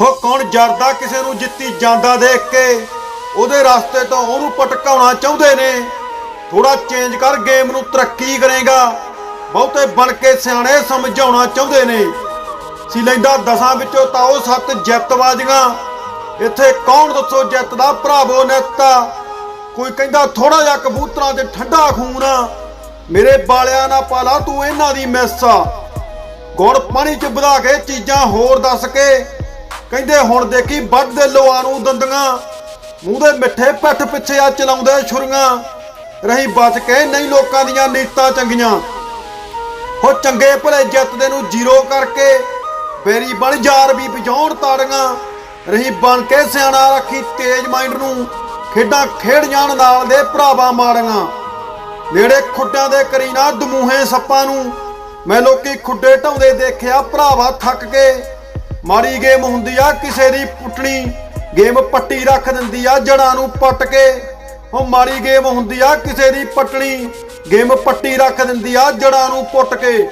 ਹੋ ਕੌਣ ਜਰਦਾ ਕਿਸੇ ਨੂੰ ਜਿੱਤੀ ਜਾਂਦਾ ਦੇਖ ਕੇ? ਉਹਦੇ ਰਸਤੇ ਤੋਂ ਉਹਨੂੰ ਪਟਕਾਉਣਾ ਚਾਹੁੰਦੇ ਨੇ। ਥੋੜਾ ਚੇਂਜ ਕਰ ਗੇਮ ਨੂੰ ਤਰੱਕੀ ਕਰੇਗਾ। ਬਹੁਤੇ ਬਣ ਕੇ ਸਿਆਣੇ ਸਮਝਾਉਣਾ ਚਾਹੁੰਦੇ ਨੇ। ਸੀ ਲੈਂਦਾ ਦਸਾਂ ਵਿੱਚੋਂ ਤਾਂ ਉਹ ਸੱਤ ਜਿੱਤਵਾਜੀਆਂ ਇੱਥੇ ਕੌਣ ਦੱਸੋ ਜਿੱਤ ਦਾ ਭਰਾਵੋ ਨੇਤਾ? ਕੋਈ ਕਹਿੰਦਾ ਥੋੜਾ ਜਿਹਾ ਕਬੂਤਰਾਂ ਤੇ ਠੰਡਾ ਖੂਨ। ਆ ਮੇਰੇ ਬਾਲਿਆਂ ਨਾ ਪਾਲਾ ਤੂੰ ਇਹਨਾਂ ਦੀ ਮੈਸਾ। ਗੁੜ ਪਾਣੀ ਚ ਵਧਾ ਕੇ ਚੀਜ਼ਾਂ ਹੋਰ ਦੱਸ ਕੇ। ਕਹਿੰਦੇ ਹੁਣ ਦੇਖੀ ਵੱਢ ਦੇ ਲੋਆਂ ਨੂੰ ਦੰਦੀਆਂ। ਮੂੰਹ ਦੇ ਮਿੱਠੇ ਪੱਠ ਪਿੱਛੇ ਆ ਚਲਾਉਂਦੇ ਛੁਰੀਆਂ। ਰਹੀ ਬਚ ਕੇ ਨਹੀਂ ਲੋਕਾਂ ਦੀਆਂ ਨੀਤਾਂ ਚੰਗੀਆਂ। ਹੋ ਚੰਗੇ ਭਲੇ ਜਿੱਤਦੇ ਨੂੰ ਜ਼ੀਰੋ ਕਰਕੇ ਬੇਰੀ ਬਣ ਯਾਰ ਵੀ ਪਜਾਉਣ ਤਾੜੀਆਂ। ਰਹੀ ਬਣ ਕੇ ਸਿਆਣਾ ਰੱਖੀ ਤੇਜ ਮਾਈਂਡ ਨੂੰ ਖੇਡਾਂ ਖੇਡ ਜਾਣ ਨਾਲ ਦੇ ਭਰਾਵਾਂ ਮਾੜੀਆਂ। ਨੇੜੇ ਖੁੱਡਾਂ ਦੇ ਕਰੀਨਾ ਦਮੂਹੇ ਸੱਪਾਂ ਨੂੰ ਮੈਂ ਲੋਕੀ ਖੁੱਡੇ ਢਾਉਂਦੇ ਦੇਖਿਆ ਭਰਾਵਾ ਥੱਕ ਕੇ। ਮਾੜੀ ਗੇਮ ਹੁੰਦੀ ਆ, ਕਿਸੇ ਦੀ ਪੁੱਟਣੀ। ਗੇਮ ਪੱਟੀ ਰੱਖ ਦਿੰਦੀ ਆ, ਜੜਾਂ ਨੂੰ ਪੱਟ ਕੇ। ਉਹ ਮਾੜੀ ਗੇਮ ਹੁੰਦੀ ਆ, ਕਿਸੇ ਦੀ ਪੱਟਣੀ। ਗੇਮ ਪੱਟੀ ਰੱਖ ਦਿੰਦੀ ਆ, ਜੜਾਂ ਨੂੰ ਪੁੱਟ ਕੇ।